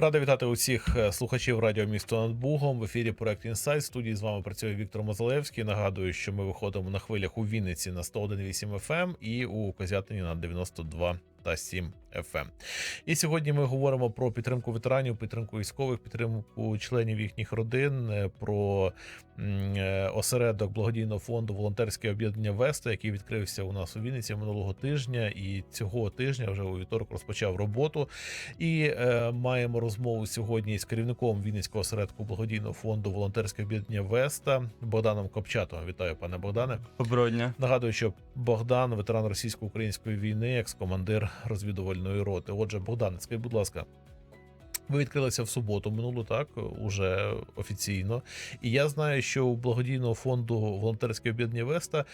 Рада вітати усіх е, слухачів радіо місто над Бугом. В ефірі проект Інсайт. Студії з вами працює Віктор Мозалевський. Нагадую, що ми виходимо на хвилях у Вінниці на 101,8 FM і у Козятині на 92 та 7 FM. І сьогодні ми говоримо про підтримку ветеранів, підтримку військових, підтримку членів їхніх родин, е, про е, осередок благодійного фонду волонтерське об'єднання Веста, який відкрився у нас у Вінниці минулого тижня, і цього тижня вже у вівторок розпочав роботу. І е, маємо розмову сьогодні з керівником Вінницького осередку благодійного фонду волонтерське об'єднання Веста Богданом Копчатовим. Вітаю, пане Богдане. Доброго дня. Нагадую, що Богдан, ветеран російсько-української війни, екс-командир розвідувальної роти. Отже, Богдан, скажіть, будь ласка. Ви відкрилися в суботу минулу, так уже офіційно. І я знаю, що у благодійного фонду волонтерське об'єднання Веста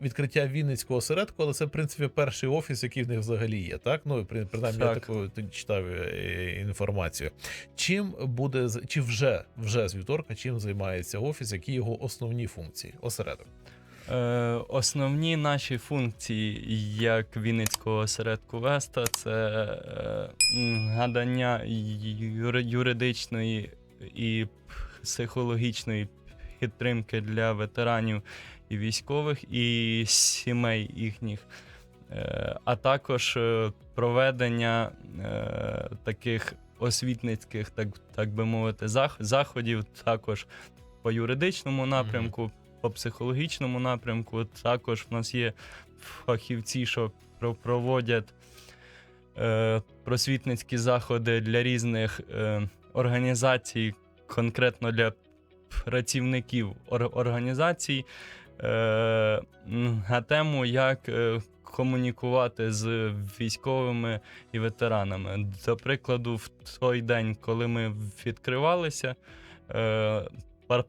відкриття Вінницького осередку, але це в принципі перший офіс, який в них взагалі є. Так ну при- принаймні я Так. таку читав е, інформацію. Чим буде чи вже вже з вівторка, чим займається офіс, які його основні функції? Осередок. Е, основні наші функції як Вінницького осередку Веста це е, надання юридичної і психологічної підтримки для ветеранів і військових і сімей їхніх, е, а також проведення таких освітницьких, так, так би мовити, зах- заходів, також по юридичному напрямку, по психологічному напрямку. Також в нас є фахівці, що проводять е, просвітницькі заходи для різних е, організацій, конкретно для працівників ор- організацій, е, на тему, як е, комунікувати з військовими і ветеранами. До прикладу, в той день, коли ми відкривалися, е,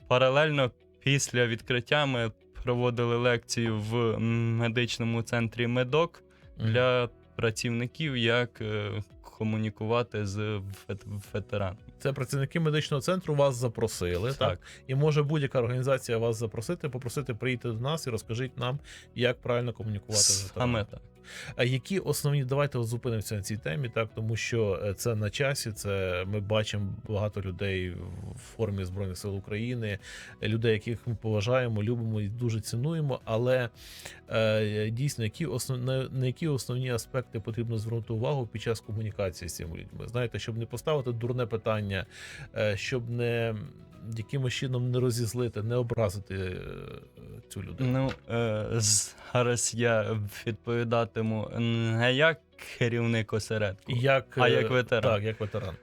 паралельно після відкриття ми проводили лекцію в медичному центрі Медок для працівників, як е, комунікувати з ветеранами. Це працівники медичного центру вас запросили, так? Так. І може будь-яка організація вас запросити, попросити прийти до нас і розкажіть нам, як правильно комунікувати з ветеранами. Саме так. Які основні давайте зупинимося на цій темі, так тому що е, це на часі. Це ми бачимо багато людей в формі збройних сил України, людей, яких ми поважаємо, любимо і дуже цінуємо. Але е, дійсно, які основ, на, на які основні аспекти потрібно звернути увагу під час комунікації з цими людьми? Знаєте, щоб не поставити дурне питання, е, щоб не якимось чином не розізлити, не образити е, цю людину. Ну, е, зараз я відповідатиму не як керівник осередку. Як, А е, як ветеран? Так, як ветеран.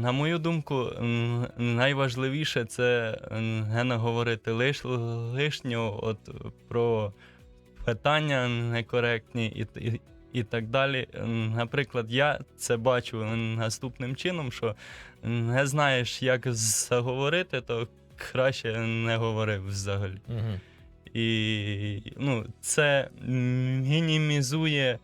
На мою думку, найважливіше це не наговорити лиш, лишнього от, про питання некоректні і, і, і так далі. Наприклад, я це бачу наступним чином, що не знаєш, як заговорити, то краще не говори взагалі. Угу. І ну, це мінімізує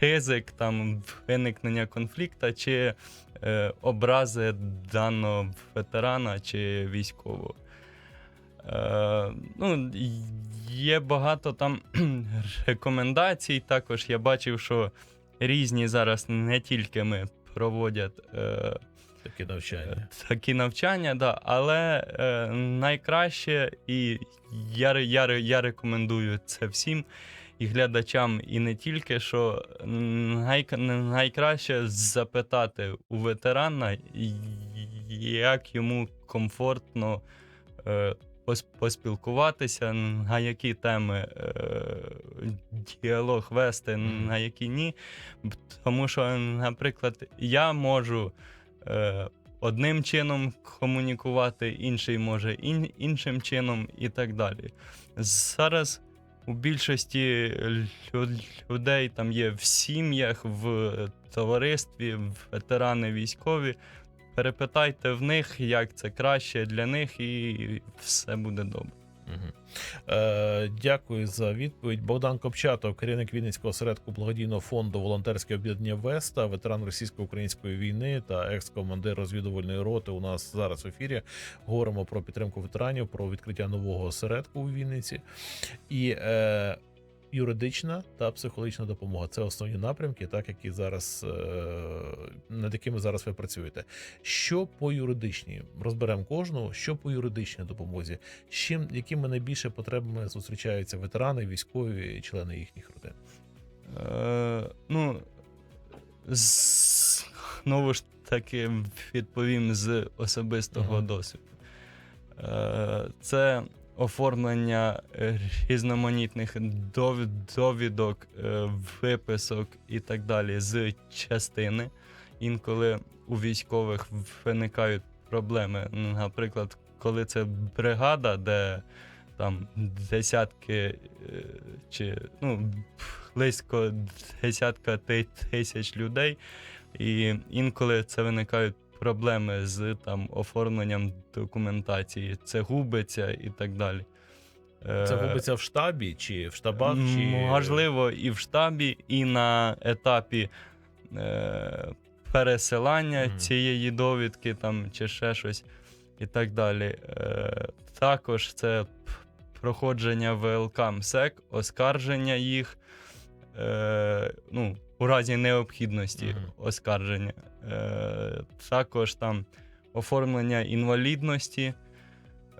ризик там виникнення конфлікту чи е, образи даного ветерана чи військового. Е, ну, є багато там рекомендацій. Також я бачив, що різні зараз не тільки ми проводять. Е, Такі навчання. такі навчання, да, але е, найкраще, і я, я, я рекомендую це всім і глядачам, і не тільки, що най, найкраще запитати у ветерана, як йому комфортно е, поспілкуватися, на які теми е, діалог вести, на які ні. Тому що, наприклад, я можу е, одним чином комунікувати, інший може ін, іншим чином і так далі. Зараз у більшості людей там є в сім'ях, в товаристві, ветерани військові. Перепитайте в них, як це краще для них, і все буде добре. Е, дякую за відповідь. Богдан Копчатов, керівник Вінницького осередку благодійного фонду волонтерське об'єднання Веста, ветеран російсько-української війни та екс-командир розвідувальної роти. У нас зараз в ефірі говоримо про підтримку ветеранів, про відкриття нового осередку у Вінниці. І е, юридична та психологічна допомога. Це основні напрямки, так які зараз е, над якими зараз ви працюєте. Що по юридичній розберемо кожну, що по юридичній допомозі, з чим якими найбільше потребами зустрічаються ветерани, військові члени їхніх родин. Е, ну, знову ж таки відповім з особистого Мгм. досвіду. Е, це оформлення е, різноманітних довідок, е, виписок і так далі з частини. Інколи у військових виникають проблеми. Наприклад, коли це бригада, де там десятки е, чи ну, близько десятка тисяч людей, і інколи це виникають проблеми з там оформленням документації. Це губиться і так далі. Це Е, робиться в штабі чи в штабах, чи Можливо, і в штабі, і на етапі е, пересилання Мгм. цієї довідки там, чи ще щось, і так далі. Е, також це проходження ВЛК МСЕК, оскарження їх е, ну, у разі необхідності Мгм. оскарження. Е, також там оформлення інвалідності.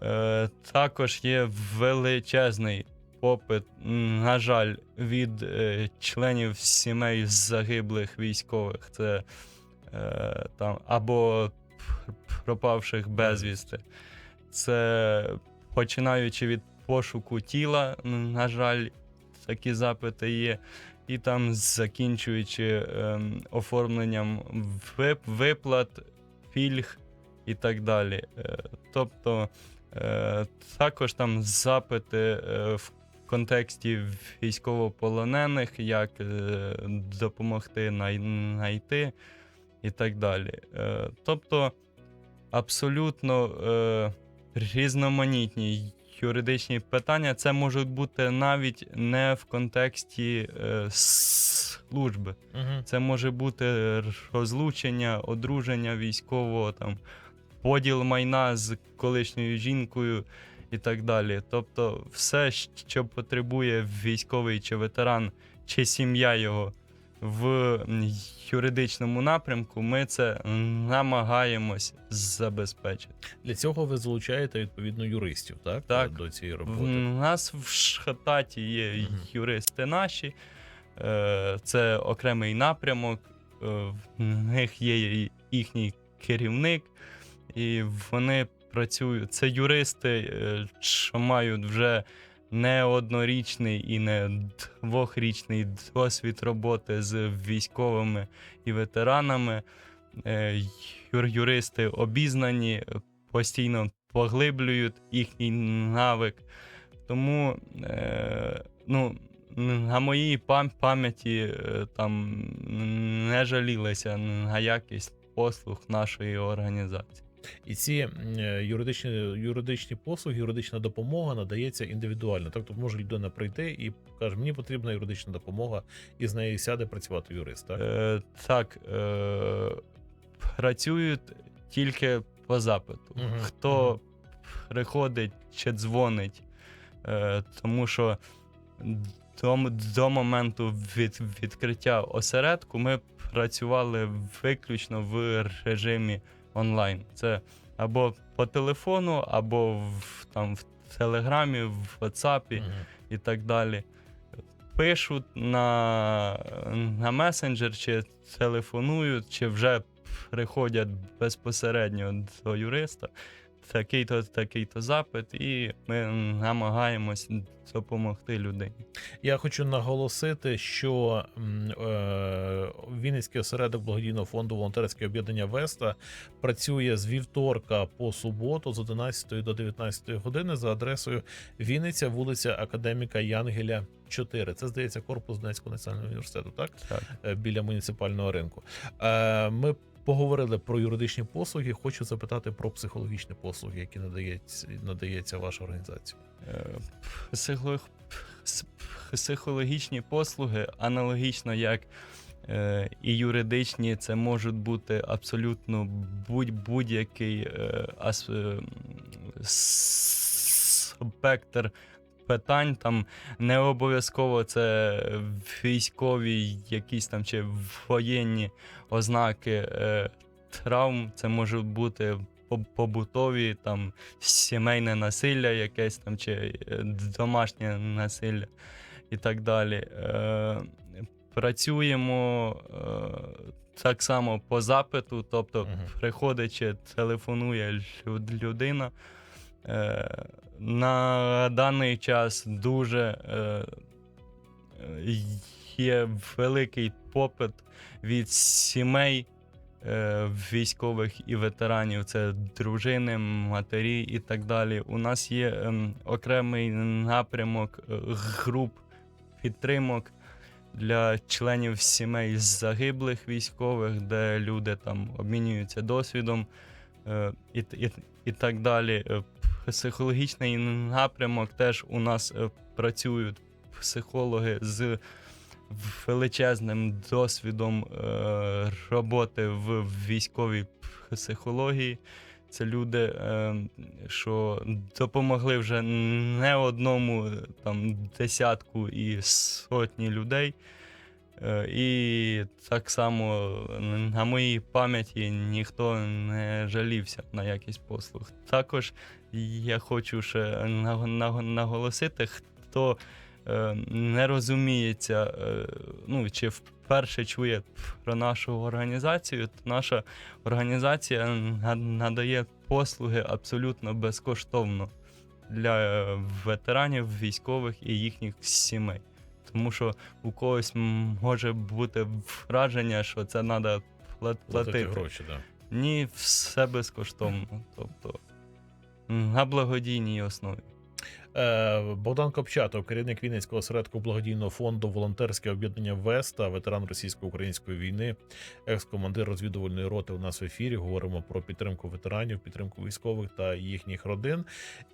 Е, також є величезний попит, на жаль, від е, членів сімей загиблих військових. Це там або пропавших безвісти. Це починаючи від пошуку тіла, на жаль, такі запити є. І там закінчуючи ем, оформленням вип- виплат, пільг і так далі. Е, тобто е, також там запити е, в контексті військовополонених, як е, допомогти най- знайти і так далі. Е, тобто абсолютно е, різноманітні юридичні питання. Це можуть бути навіть не в контексті е, служби. Мгм. Це може бути розлучення, одруження військового, там, поділ майна з колишньою жінкою і так далі. Тобто, все, що потребує військовий чи ветеран, чи сім'я його в юридичному напрямку, ми це намагаємось забезпечити. Для цього ви залучаєте відповідно юристів, так? Так. До цієї роботи. нас в штаті є Мгм. юристи наші, е, це окремий напрямок, е, в них є їхній керівник, і вони працюють. Це юристи, е, що мають вже не однорічний і не двохрічний досвід роботи з військовими і ветеранами. Е, Юристи обізнані, постійно поглиблюють їхній навик. Тому, е, ну, на моїй пам'яті е, там не жалілися на якість послуг нашої організації. І ці е, юридичні, юридичні послуги, юридична допомога надається індивідуально. Так, тобто може людина прийти і каже, мені потрібна юридична допомога, і з нею сяде працювати юрист. Так? Е, так, е, працюють тільки по запиту. Мгм, Хто мгм. приходить чи дзвонить, е, тому що до, до моменту від, відкриття осередку ми працювали виключно в режимі онлайн. Це або по телефону, або в, там, в Телеграмі, в WhatsApp Мгм. і так далі. Пишуть на, на месенджер, чи телефонують, чи вже приходять безпосередньо до юриста. Такий-то, такий-то запит, і ми намагаємось допомогти людині. Я хочу наголосити, що е, Вінницький осередок благодійного фонду волонтерське об'єднання Веста працює з вівторка по суботу з 11 до 19 години за адресою Вінниця, вулиця Академіка Янгеля 4. Це здається корпус Донецького національного університету, так? Так. Е, біля муніципального ринку. Е, Ми поговорили про юридичні послуги. Хочу запитати про психологічні послуги, які надається, надається ваша організація. Е, психолог- пс- Психологічні послуги, аналогічно як е, і юридичні, це можуть бути абсолютно будь- будь-який е, ас- е, спектр питань. Там не обов'язково це військові, якісь там чи воєнні ознаки е, травм. Це можуть бути побутові, там сімейне насилля, якесь там чи е, домашнє насилля і так далі. Е, працюємо е, так само по запиту, тобто Мгм. приходить чи телефонує люд- людина. Е, на даний час дуже е, е, є великий попит від сімей е, військових і ветеранів. Це дружини, матері і так далі. У нас є ем, окремий напрямок груп підтримок для членів сімей загиблих військових, де люди там обмінюються досвідом е, і, і, і так далі. Психологічний напрямок теж у нас е, працюють психологи з величезним досвідом е, роботи в військовій психології. Це люди, е, що допомогли вже не одному там десятку і сотні людей. Е, І так само на моїй пам'яті ніхто не жалівся на якість послуг. Також я хочу ще наго- наго- наголосити, хто е, не розуміється, е, ну чи вперше чує про нашу організацію, то наша організація на- надає послуги абсолютно безкоштовно для ветеранів, військових і їхніх сімей. Тому що у когось може бути враження, що це треба Платити платити. гроші, да. Ні, все безкоштовно. Тобто на благодійній основі. Е, Богдан Копчатов, керівник Вінницького осередку благодійного фонду Волонтерське об'єднання Веста, ветеран російсько-української війни, екс-командир розвідувальної роти. У нас в ефірі говоримо про підтримку ветеранів, підтримку військових та їхніх родин.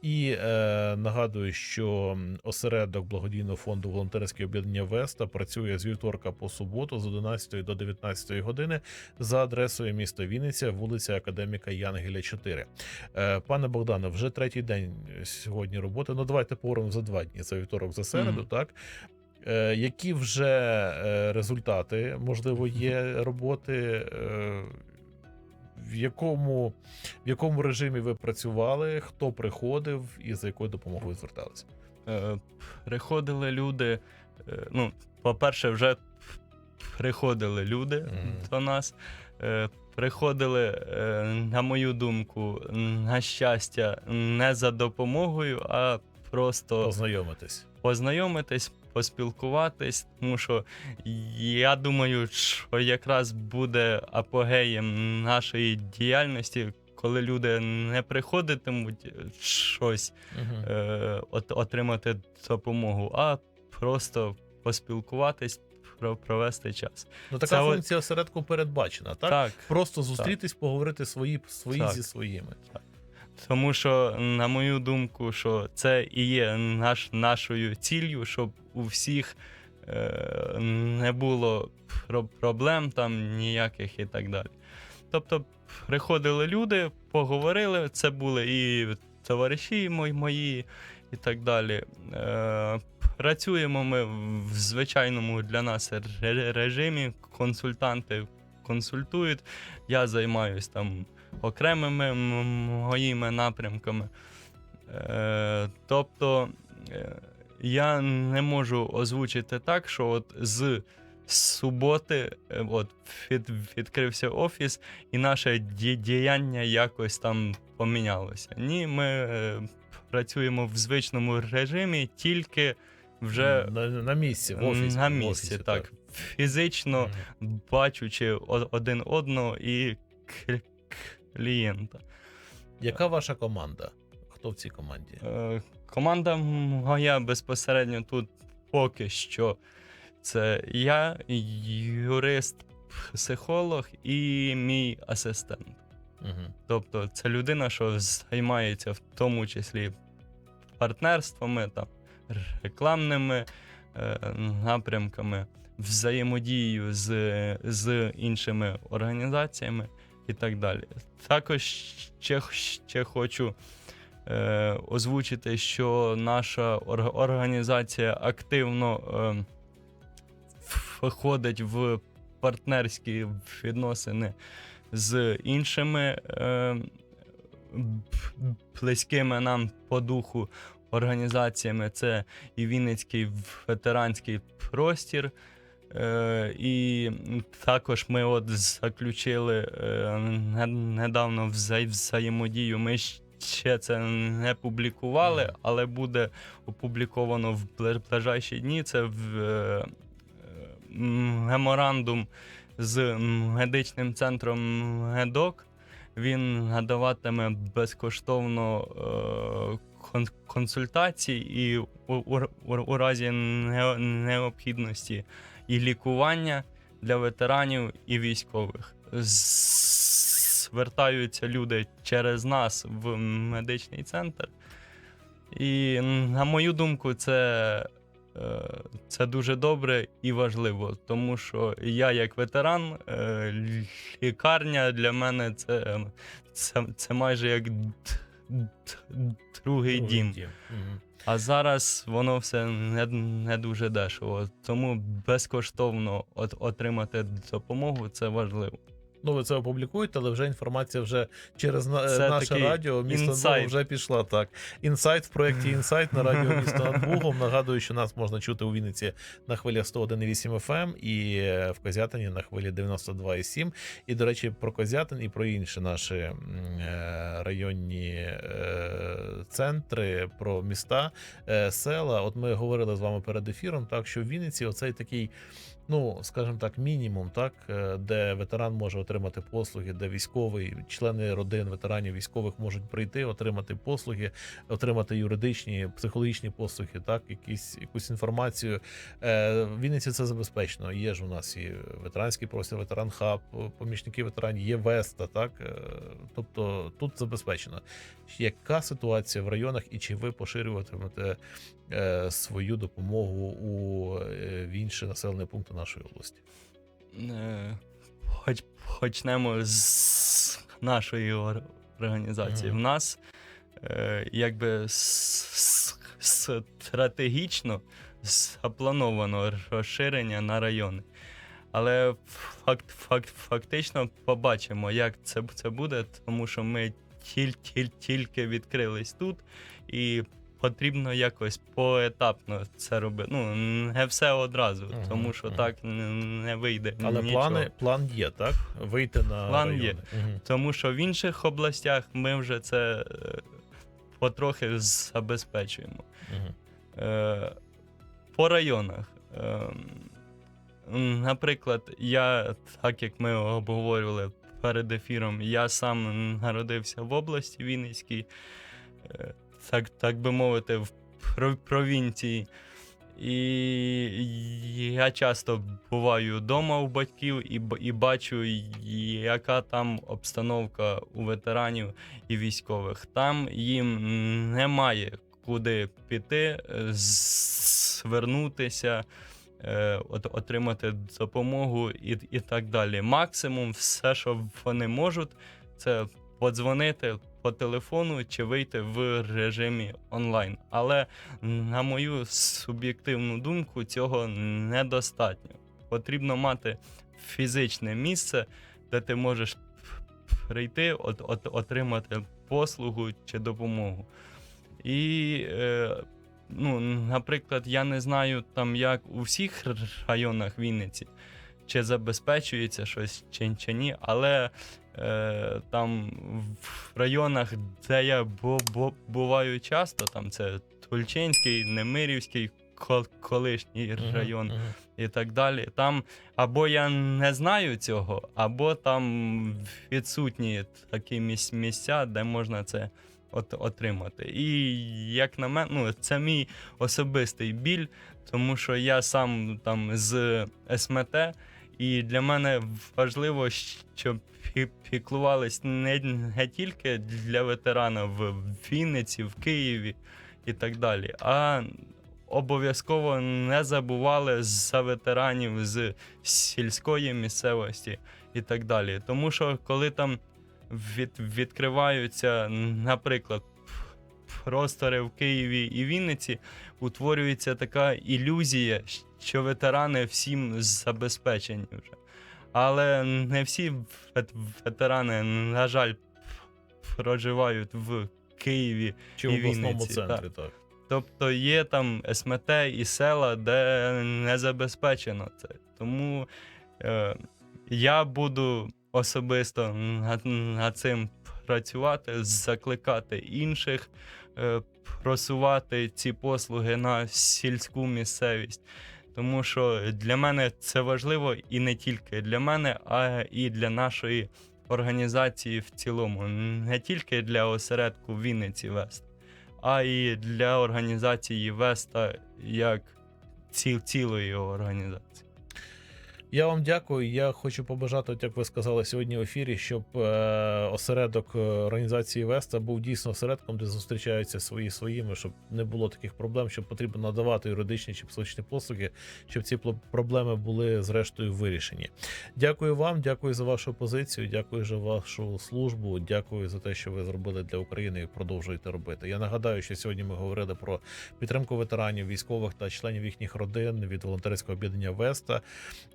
І е, нагадую, що осередок благодійного фонду Волонтерське об'єднання Веста працює з вівторка по суботу з 11 до 19 години за адресою міста Вінниця, вулиця Академіка Янгеля 4. Е, Пане Богдане, вже третій день сьогодні роботи. Давайте поговоримо за два дні. За вівторок, за середу, Мгм. так? Е, які вже е, результати, можливо, є роботи? Е, в якому, в якому режимі ви працювали, хто приходив і за якою допомогою зверталися? Е, приходили люди. е, ну, по-перше, вже приходили люди Мгм. до нас. Е, приходили, на мою думку, на щастя, не за допомогою, а просто Познайомитись. познайомитись, поспілкуватись, тому що я думаю, що якраз буде апогеєм нашої діяльності, коли люди не приходитимуть щось е, от, отримати допомогу, а просто поспілкуватись, про, провести час. Ну, така це функція осередку передбачена, так? Так, Просто зустрітись, поговорити свої, свої Так. зі своїми. Тому що, на мою думку, що це і є наш, нашою ціллю, щоб у всіх е, не було проблем там ніяких і так далі. Тобто приходили люди, поговорили, це були і товариші мої, мої і так далі. Е, працюємо ми в звичайному для нас режимі, консультанти консультують. Я займаюся там окремими моїми напрямками. Е, тобто е, я не можу озвучити так, що от з суботи е, от, від, відкрився офіс, і наше діяння якось там помінялося. Ні, ми працюємо в звичному режимі, тільки вже на, на місці, в офісі. на в офісі, так. Фізично Мгм. бачучи один одного і клієнта. Яка ваша команда? Хто в цій команді? Е, Команда моя безпосередньо тут поки що. Це я, юрист, психолог і мій асистент. Угу. Тобто це людина, що займається в тому числі партнерствами, там, рекламними е, напрямками, взаємодією з, з іншими організаціями і так далі. Також ще, ще хочу е, озвучити, що наша організація активно е, входить в партнерські відносини з іншими е, близькими нам по духу організаціями. Це і Вінницький ветеранський простір. Е, і також ми от заключили е, недавно вза- взаємодію. Ми ще це не публікували, але буде опубліковано в ближайші дні. Це в, е, меморандум з медичним центром ГЕДОК. Він надаватиме безкоштовно е, консультації і у, у, у, разі не- необхідності і лікування для ветеранів і військових. Звертаються люди через нас в медичний центр. І на мою думку, це, е, це дуже добре і важливо, тому що я, як ветеран, е, лікарня для мене це, це, це майже як д- д- другий дім. Мгм. А зараз воно все не, не дуже дешево. Тому безкоштовно от, отримати допомогу це важливо. Ну, ви це опублікуєте, але вже інформація вже через Це наше радіо місто інсайт. Вже пішла. Так. Інсайт в проєкті Інсайт на радіо місто над Бугом. Нагадую, що нас можна чути у Вінниці на хвилі 101,8 FM і в Козятині на хвилі 92,7. І, до речі, про Козятин і про інші наші е, районні е, центри, про міста, е, села. От ми говорили з вами перед ефіром, так що в Вінниці оцей такий ну, скажімо так, мінімум, так, е, де ветеран може отримати послуги, де військовий, члени родин ветеранів військових можуть прийти, отримати послуги, отримати юридичні, психологічні послуги, так, якісь, якусь інформацію. Е, В Вінниці це забезпечено. Є ж у нас і ветеранський простір, ветеран хаб, помічники ветеранів, є Веста, так. е, Тобто тут забезпечено. Яка ситуація в районах і чи ви поширюватимете свою допомогу у в інші населені пункти нашої області. Е, Хоч почнемо з нашої ор- організації. Мгм. В нас е, якби стратегічно заплановано розширення на райони. Але факт, факт, фактично побачимо, як це, це буде, тому що ми тіль, тіль, тільки відкрились тут, і потрібно якось поетапно це робити. Ну, не все одразу, Мгм, тому що мгм. так не вийде. Але нічого. плани, план є, так? Вийти на План райони. є. Мгм. Тому що в інших областях ми вже це е, потрохи забезпечуємо. Е, по районах. Е, наприклад, я, так як ми обговорювали перед ефіром, я сам народився в області Вінницькій, е, так, так би мовити, в провінції. І я часто буваю вдома у батьків і, і бачу, яка там обстановка у ветеранів і військових. Там їм немає куди піти, е, звернутися, е, отримати допомогу і, і так далі. Максимум, все, що вони можуть, це подзвонити по телефону чи вийти в режимі онлайн. Але, на мою суб'єктивну думку, цього недостатньо. Потрібно мати фізичне місце, де ти можеш прийти, от, от, отримати послугу чи допомогу. І, е, ну, наприклад, я не знаю, там як у всіх районах Вінниці, чи забезпечується щось чи, чи ні, але е, там в районах, де я бу, бу, буваю часто, там це Тульчинський, Немирівський, кол- колишній район Мгм. і так далі. Там або я не знаю цього, або там відсутні такі міс- місця, де можна це от, отримати. І як на мене, ну, це мій особистий біль, тому що я сам там з СМТ, і для мене важливо, щоб пі- піклувались не, не тільки для ветерана в Вінниці, в Києві і так далі, а обов'язково не забували за ветеранів з сільської місцевості і так далі. Тому що коли там від, відкриваються, наприклад, простори в Києві і Вінниці утворюється така ілюзія, що ветерани всім забезпечені вже. Але не всі ветерани, на жаль, проживають в Києві. Чи І в обласному Вінниці, центрі, так. Тобто є там СМТ і села, де не забезпечено це. Тому е, я буду особисто над, над цим працювати, закликати інших, е, просувати ці послуги на сільську місцевість. Тому що для мене це важливо і не тільки для мене, а і для нашої організації в цілому, не тільки для осередку Вінниці Вест а і для організації Веста як ціл, цілої організації. Я вам дякую. Я хочу побажати, от як ви сказали сьогодні в ефірі, щоб е, осередок е, організації Веста був дійсно осередком, де зустрічаються свої своїми, щоб не було таких проблем, щоб потрібно надавати юридичні чи психологічні послуги, щоб ці проблеми були зрештою вирішені. Дякую вам, дякую за вашу позицію, дякую за вашу службу. Дякую за те, що ви зробили для України і продовжуєте робити. Я нагадаю, що сьогодні ми говорили про підтримку ветеранів, військових та членів їхніх родин від волонтерського об'єднання Веста.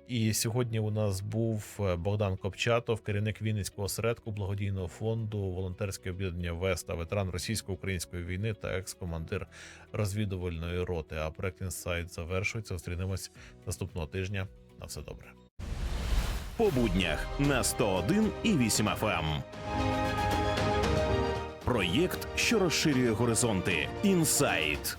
І сьогодні у нас був е, Богдан Копчатов, керівник Вінницького осередку благодійного фонду, волонтерське об'єднання Веста, ветеран російсько-української війни та екс-командир розвідувальної роти. А проект інсайт завершується. Зустрінемось наступного тижня. На все добре. по буднях на 101 і 8 FM. Проєкт, що розширює горизонти. Інсайт.